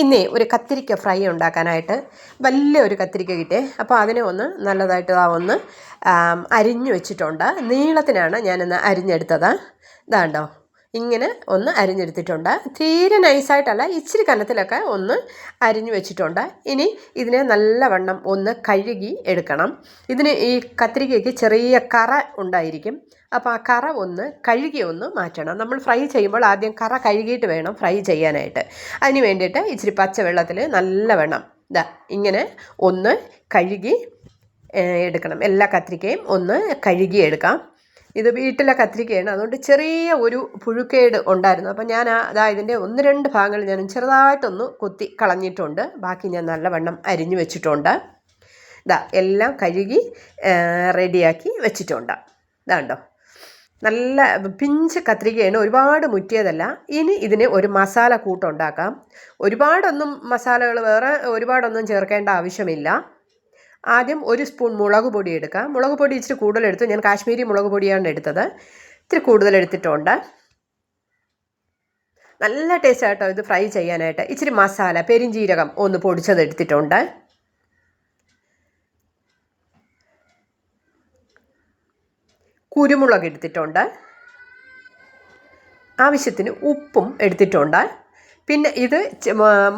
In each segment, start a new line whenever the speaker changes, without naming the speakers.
ഇന്നേ ഒരു കത്തിരിക്ക ഫ്രൈ ഉണ്ടാക്കാനായിട്ട് വലിയ ഒരു കത്തിരിക്ക കിട്ടിയേ. അപ്പോൾ അതിനെ ഒന്ന് നല്ലതായിട്ട് ആ ഒന്ന് അരിഞ്ഞു വെച്ചിട്ടുണ്ട്. നീളത്തിനാണ് ഞാനിന്ന് അരിഞ്ഞെടുത്തത്. ഇതാണ്ടോ? ഇങ്ങനെ ഒന്ന് അരിഞ്ഞെടുത്തിട്ടുണ്ട്. തീരെ നൈസായിട്ടല്ല ഇച്ചിരി കനത്തിലൊക്കെ ഒന്ന് അരിഞ്ഞു വെച്ചിട്ടുണ്ട്. ഇനി ഇതിനെ നല്ലവണ്ണം ഒന്ന് കഴുകി എടുക്കണം. ഇതിന് ഈ കത്തിരിക്കയ്ക്ക് ചെറിയ കറ ഉണ്ടായിരിക്കും. അപ്പോൾ ആ കറ ഒന്ന് കഴുകി ഒന്ന് മാറ്റണം. നമ്മൾ ഫ്രൈ ചെയ്യുമ്പോൾ ആദ്യം കറ കഴുകിയിട്ട് വേണം ഫ്രൈ ചെയ്യാനായിട്ട്. അതിന് വേണ്ടിയിട്ട് ഇച്ചിരി പച്ചവെള്ളത്തിൽ നല്ലവണ്ണം ഇതാ ഇങ്ങനെ ഒന്ന് കഴുകി എടുക്കണം. എല്ലാ കത്തിരിക്കയും ഒന്ന് കഴുകി എടുക്കാം. ഇത് വീട്ടിലെ കത്തിരിക്കയാണ്. അതുകൊണ്ട് ചെറിയ ഒരു പുഴുക്കേട് ഉണ്ടായിരുന്നു. അപ്പം ഞാൻ അതാ ഇതിന്റെ ഒന്ന് രണ്ട് ഭാഗങ്ങൾ ഞാൻ ചെറുതായിട്ടൊന്ന് കുത്തി കളഞ്ഞിട്ടുണ്ട്. ബാക്കി ഞാൻ നല്ലവണ്ണം അരിഞ്ഞു വെച്ചിട്ടുണ്ട്. ഇതാ എല്ലാം കഴുകി റെഡിയാക്കി വെച്ചിട്ടുണ്ട്. ഇതാണ്ടോ നല്ല പിഞ്ച് കത്രികയാണ് ഒരുപാട് മുറ്റിയതല്ല. ഇനി ഇതിന് ഒരു മസാല കൂട്ടുണ്ടാക്കാം ഒരുപാടൊന്നും മസാലകൾ വേറെ ഒരുപാടൊന്നും ചേർക്കേണ്ട ആവശ്യമില്ല. ആദ്യം ഒരു സ്പൂൺ മുളക് പൊടി എടുക്കാം. മുളക് പൊടി ഇച്ചിരി കൂടുതലെടുത്തു ഞാൻ കാശ്മീരി മുളക് പൊടിയാണ് എടുത്തത്. ഇത്തിരി കൂടുതൽ എടുത്തിട്ടുണ്ട്. നല്ല ടേസ്റ്റ് ആട്ടോ ഇത് ഫ്രൈ ചെയ്യാനായിട്ട്. ഇച്ചിരി മസാല പെരിഞ്ചീരകം ഒന്ന് പൊടിച്ചത് എടുത്തിട്ടുണ്ട്. കുരുമുളക് എടുത്തിട്ടുണ്ട്. ആവശ്യത്തിന് ഉപ്പും എടുത്തിട്ടുണ്ട്. പിന്നെ ഇത്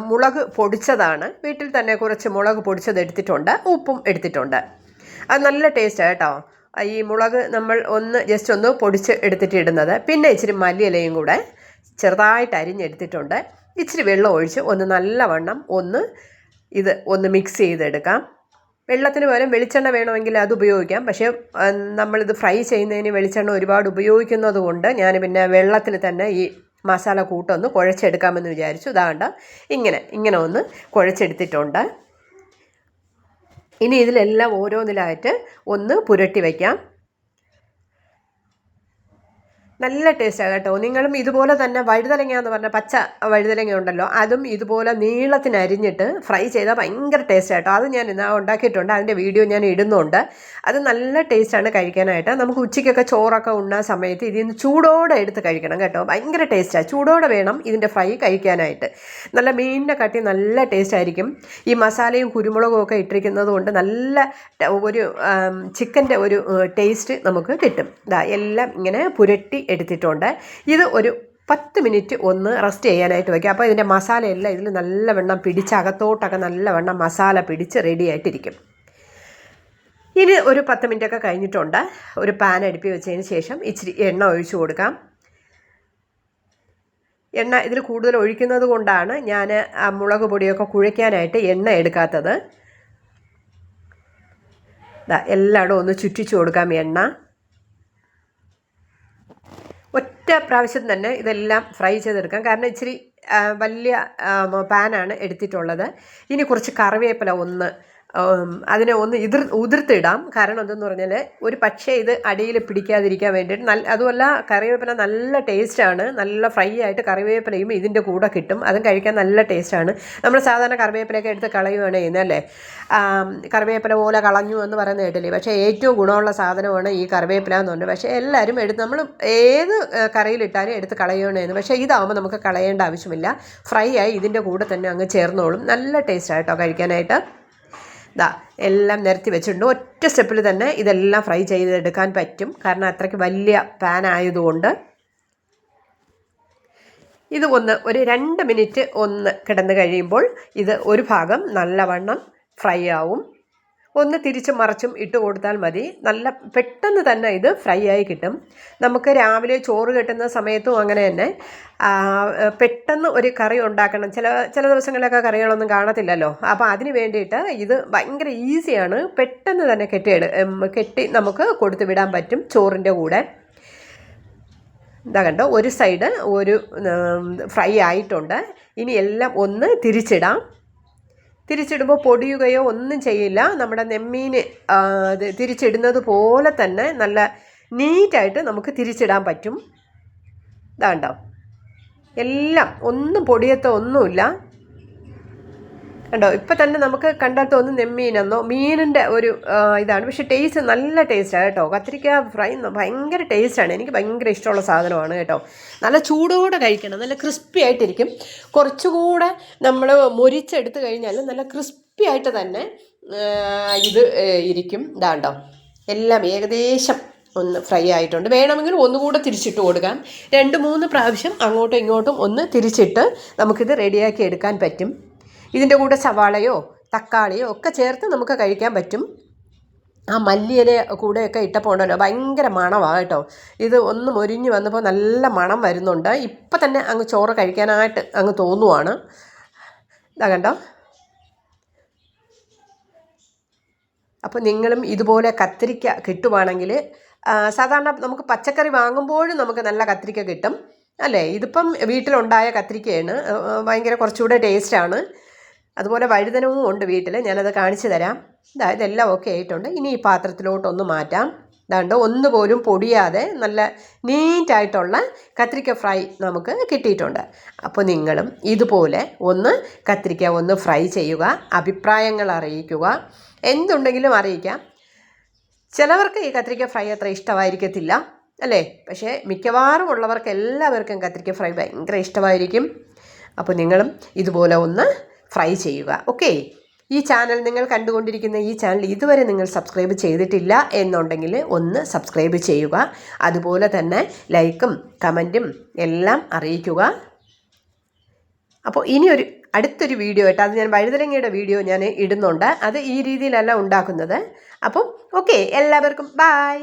മുളക് പൊടിച്ചതാണ്. വീട്ടിൽ തന്നെ കുറച്ച് മുളക് പൊടിച്ചത് എടുത്തിട്ടുണ്ട്. ഉപ്പും എടുത്തിട്ടുണ്ട്. അത് നല്ല ടേസ്റ്റ് കേട്ടോ. ഈ മുളക് നമ്മൾ ഒന്ന് ജസ്റ്റ് ഒന്ന് പൊടിച്ച് എടുത്തിട്ട് ഇടുന്നത്. പിന്നെ ഇച്ചിരി മല്ലിയിലയും കൂടെ ചെറുതായിട്ട് അരിഞ്ഞെടുത്തിട്ടുണ്ട്. ഇച്ചിരി വെള്ളം ഒഴിച്ച് ഒന്ന് നല്ലവണ്ണം ഒന്ന് ഇത് ഒന്ന് മിക്സ് ചെയ്തെടുക്കാം. വെള്ളത്തിന് പകരം വെളിച്ചെണ്ണ വേണമെങ്കിൽ അത് ഉപയോഗിക്കാം. പക്ഷേ നമ്മളിത് ഫ്രൈ ചെയ്യുന്നതിന് വെളിച്ചെണ്ണ ഒരുപാട് ഉപയോഗിക്കുന്നത് കൊണ്ട് ഞാൻ പിന്നെ വെള്ളത്തിൽ തന്നെ ഈ മസാല കൂട്ടൊന്ന് കുഴച്ചെടുക്കാമെന്ന് വിചാരിച്ചു. ഇതാണ്ട ഇങ്ങനെ ഇങ്ങനെ ഒന്ന് കുഴച്ചെടുത്തിട്ടുണ്ട്. ഇനി ഇതിലെല്ലാം ഓരോന്നിലായിട്ട് ഒന്ന് പുരട്ടി വയ്ക്കാം. നല്ല ടേസ്റ്റാണ് കേട്ടോ. നിങ്ങളും ഇതുപോലെ തന്നെ വഴുതലങ്ങ എന്ന് പറഞ്ഞ പച്ച വഴുതലങ്ങ ഉണ്ടല്ലോ അതും ഇതുപോലെ നീളത്തിന് അരിഞ്ഞിട്ട് ഫ്രൈ ചെയ്താൽ ഭയങ്കര ടേസ്റ്റ് കേട്ടോ. അത് ഞാൻ ഇന്ന് ഉണ്ടാക്കിയിട്ടുണ്ട്. അതിന്റെ വീഡിയോ ഞാൻ ഇടുന്നുണ്ട്. അത് നല്ല ടേസ്റ്റാണ് കഴിക്കാനായിട്ട്. നമുക്ക് ഉച്ചയ്ക്കൊക്കെ ചോറൊക്കെ ഉണ്ണാൻ സമയത്ത് ഇതിൽ നിന്ന് ചൂടോടെ എടുത്ത് കഴിക്കണം കേട്ടോ. ഭയങ്കര ടേസ്റ്റാണ് ചൂടോടെ വേണം ഇതിന്റെ ഫ്രൈ കഴിക്കാനായിട്ട്. നല്ല മീനിന്റെ കട്ടി നല്ല ടേസ്റ്റ് ആയിരിക്കും. ഈ മസാലയും കുരുമുളകും ഒക്കെ ഇട്ടിരിക്കുന്നത് കൊണ്ട് നല്ല ഒരു ചിക്കന്റെ ഒരു ടേസ്റ്റ് നമുക്ക് കിട്ടും. എല്ലാം ഇങ്ങനെ പുരട്ടി എടുത്തിട്ടുണ്ട്. ഇത് ഒരു പത്ത് മിനിറ്റ് ഒന്ന് റെസ്റ്റ് ചെയ്യാനായിട്ട് വയ്ക്കുക അപ്പോൾ ഇതിന്റെ മസാലയെല്ലാം ഇതിൽ നല്ലവണ്ണം പിടിച്ച് അകത്തോട്ടൊക്കെ നല്ലവണ്ണം മസാല പിടിച്ച് റെഡി ആയിട്ടിരിക്കും. ഇനി ഒരു പത്ത് മിനിറ്റൊക്കെ കഴിഞ്ഞിട്ടുണ്ട്. ഒരു പാൻ അടുപ്പി വെച്ചതിന് ശേഷം ഇച്ചിരി എണ്ണ ഒഴിച്ചു കൊടുക്കാം. എണ്ണ ഇതിൽ കൂടുതൽ ഒഴിക്കുന്നത് കൊണ്ടാണ് ഞാൻ മുളക് പൊടിയൊക്കെ കുഴയ്ക്കാനായിട്ട് എണ്ണ എടുക്കാത്തത്. എല്ലായിടും ഒന്ന് ചുറ്റിച്ചു കൊടുക്കാം എണ്ണ. ഒറ്റ പ്രാവശ്യം തന്നെ ഇതെല്ലാം ഫ്രൈ ചെയ്തെടുക്കാം. കാരണം ഇച്ചിരി വലിയ പാനാണ് എടുത്തിട്ടുള്ളത്. ഇനി കുറച്ച് കറിവേപ്പില ഒന്ന് അതിനെ ഒന്ന് ഇതിർ ഉതിർത്തിടാം. കാരണം എന്തെന്ന് പറഞ്ഞാൽ ഒരു പക്ഷേ ഇത് അടിയിൽ പിടിക്കാതിരിക്കാൻ വേണ്ടിയിട്ട് നല്ല അതുമല്ല കറിവേപ്പില നല്ല ടേസ്റ്റാണ്. നല്ല ഫ്രൈ ആയിട്ട് കറിവേപ്പിലയും ഇതിന്റെ കൂടെ കിട്ടും. അതും കഴിക്കാൻ നല്ല ടേസ്റ്റാണ്. നമ്മൾ സാധാരണ കറിവേപ്പിലയൊക്കെ എടുത്ത് കളയുകയാണ് ചെയ്യുന്നല്ലേ കറിവേപ്പില പോലെ കളഞ്ഞു എന്ന് പറയുന്ന കേട്ടില്ലേ? പക്ഷേ ഏറ്റവും ഗുണമുള്ള സാധനമാണ് ഈ കറിവേപ്പില എന്ന് പറഞ്ഞത് പക്ഷേ എല്ലാവരും എടുത്ത് നമ്മൾ ഏത് കറിയിലിട്ടാലും എടുത്ത് കളയുകയാണ് ചെയ്യുന്നത്. പക്ഷേ ഇതാവുമ്പോൾ നമുക്ക് കളയേണ്ട ആവശ്യമില്ല. ഫ്രൈ ആയി ഇതിന്റെ കൂടെ തന്നെ അങ്ങ് ചേർന്നോളും. നല്ല ടേസ്റ്റായിട്ടോ കഴിക്കാനായിട്ട്. ദാ എല്ലാം നിരത്തി വെച്ചിട്ടുണ്ട്. ഒറ്റ സ്റ്റെപ്പിൽ തന്നെ ഇതെല്ലാം ഫ്രൈ ചെയ്തെടുക്കാൻ പറ്റും. കാരണം അത്രയ്ക്ക് വലിയ പാൻ ആയതുകൊണ്ട്. ഇത് ഒന്ന് ഒരു രണ്ട് മിനിറ്റ് ഒന്ന് കിടന്ന് കഴിയുമ്പോൾ ഇത് ഒരു ഭാഗം നല്ലവണ്ണം ഫ്രൈ ആവും. ഒന്ന് തിരിച്ച് മറിച്ചും ഇട്ട് കൊടുത്താൽ മതി. നല്ല പെട്ടെന്ന് തന്നെ ഇത് ഫ്രൈ ആയി കിട്ടും. നമുക്ക് രാവിലെ ചോറ് കെട്ടുന്ന സമയത്തും അങ്ങനെ തന്നെ. പെട്ടെന്ന് ഒരു കറി ഉണ്ടാക്കണം. ചില ചില ദിവസങ്ങളിലൊക്കെ കറികളൊന്നും കാണത്തില്ലല്ലോ. അപ്പോൾ അതിന് വേണ്ടിയിട്ട് ഇത് ഭയങ്കര ഈസിയാണ്. പെട്ടെന്ന് തന്നെ കെട്ടിയെടു കെട്ടി നമുക്ക് കൊടുത്തു വിടാൻ പറ്റും ചോറിന്റെ കൂടെ. ഇതാ കണ്ടോ ഒരു സൈഡ് ഒരു ഫ്രൈ ആയിട്ടുണ്ട്. ഇനി എല്ലാം ഒന്ന് തിരിച്ചിടാം. തിരിച്ചിടുമ്പോൾ പൊടിയുകയോ ഒന്നും ചെയ്യില്ല. നമ്മുടെ നെമ്മീൻ തിരിച്ചിടുന്നത് പോലെ തന്നെ നല്ല നീറ്റായിട്ട് നമുക്ക് തിരിച്ചിടാൻ പറ്റും. ഇതാണ്ടോ? എല്ലാം ഒന്നും പൊടിയത്തോ ഒന്നുമില്ല. കണ്ടോ? ഇപ്പം തന്നെ നമുക്ക് കണ്ടാൽ തോന്നും നെമ്മീനെന്നോ മീനിന്റെ ഒരു ഇതാണ്. പക്ഷേ ടേസ്റ്റ് നല്ല ടേസ്റ്റാണ് കേട്ടോ. കത്തിരിക്ക ഫ്രൈ ഭയങ്കര ടേസ്റ്റാണ് എനിക്ക് ഭയങ്കര ഇഷ്ടമുള്ള സാധനമാണ് കേട്ടോ. നല്ല ചൂടോടെ കഴിക്കണം. നല്ല ക്രിസ്പി ആയിട്ടിരിക്കും. കുറച്ചുകൂടെ നമ്മൾ മൊരിച്ചെടുത്ത് കഴിഞ്ഞാൽ നല്ല ക്രിസ്പി ആയിട്ട് തന്നെ ഇത് ഇരിക്കും. ഇതാണ്ടോ എല്ലാം ഏകദേശം ഒന്ന് ഫ്രൈ ആയിട്ടുണ്ട്. വേണമെങ്കിൽ ഒന്നുകൂടെ തിരിച്ചിട്ട് കൊടുക്കാം. രണ്ട് മൂന്ന് പ്രാവശ്യം അങ്ങോട്ടും ഇങ്ങോട്ടും ഒന്ന് തിരിച്ചിട്ട് നമുക്കിത് റെഡിയാക്കി എടുക്കാൻ പറ്റും. ഇതിന്റെ കൂടെ സവാളയോ തക്കാളിയോ ഒക്കെ ചേർത്ത് നമുക്ക് കഴിക്കാൻ പറ്റും. ആ മല്ലിയില കൂടെയൊക്കെ ഇട്ടപ്പോൾ ഉണ്ടല്ലോ ഭയങ്കര മണമാണ് കേട്ടോ. ഇത് ഒന്ന് മൊരിഞ്ഞ് വന്നപ്പോൾ നല്ല മണം വരുന്നുണ്ട്. ഇപ്പം തന്നെ അങ്ങ് ചോറ് കഴിക്കാനായിട്ട് അങ്ങ് തോന്നുവാണ്. ഇതാ കണ്ടോ? അപ്പോൾ നിങ്ങളും ഇതുപോലെ കത്തിരിക്ക കിട്ടുവാണെങ്കിൽ സാധാരണ നമുക്ക് പച്ചക്കറി വാങ്ങുമ്പോഴും നമുക്ക് നല്ല കത്തിരിക്ക കിട്ടും. അല്ലേ? ഇതിപ്പം വീട്ടിലുണ്ടായ കത്തിരിക്കയാണ്. ഭയങ്കര കുറച്ചുകൂടെ ടേസ്റ്റാണ് അതുപോലെ വഴുതനവും ഉണ്ട് വീട്ടിൽ ഞാനത് കാണിച്ചു തരാം. ഇതാ ഇതെല്ലാം ഓക്കെ ആയിട്ടുണ്ട്. ഇനി ഈ പാത്രത്തിലോട്ടൊന്ന് മാറ്റാം. ഇതാണ്ട് ഒന്നുപോലും പൊടിയാതെ നല്ല നീറ്റായിട്ടുള്ള കത്തിരിക്ക ഫ്രൈ നമുക്ക് കിട്ടിയിട്ടുണ്ട്. അപ്പോൾ നിങ്ങളും ഇതുപോലെ ഒന്ന് കത്തിരിക്ക ഒന്ന് ഫ്രൈ ചെയ്യുക അഭിപ്രായങ്ങൾ അറിയിക്കുക. എന്തുണ്ടെങ്കിലും അറിയിക്കാം. ചിലവർക്ക് ഈ കത്തിരിക്ക ഫ്രൈ അത്ര ഇഷ്ടമായിരിക്കത്തില്ല അല്ലേ? പക്ഷേ മിക്കവാറും ഉള്ളവർക്ക് എല്ലാവർക്കും കത്തിരിക്ക ഫ്രൈ ഭയങ്കര ഇഷ്ടമായിരിക്കും. അപ്പോൾ നിങ്ങളും ഇതുപോലെ ഒന്ന് ഫ്രൈ ചെയ്യുക. ഓക്കെ ഈ ചാനൽ നിങ്ങൾ കണ്ടുകൊണ്ടിരിക്കുന്ന ഈ ചാനൽ ഇതുവരെ നിങ്ങൾ സബ്സ്ക്രൈബ് ചെയ്തിട്ടില്ല എന്നുണ്ടെങ്കിൽ ഒന്ന് സബ്സ്ക്രൈബ് ചെയ്യുക. അതുപോലെ തന്നെ ലൈക്കും കമന്റും എല്ലാം അറിയിക്കുക. അപ്പോൾ ഇനിയൊരു അടുത്തൊരു വീഡിയോ ആയിട്ട് അത് ഞാൻ വഴുതലങ്ങയുടെ വീഡിയോ ഞാൻ ഇടുന്നുണ്ട്. അത് ഈ രീതിയിലല്ല ഉണ്ടാക്കുന്നത്. അപ്പം ഓക്കെ എല്ലാവർക്കും ബായ്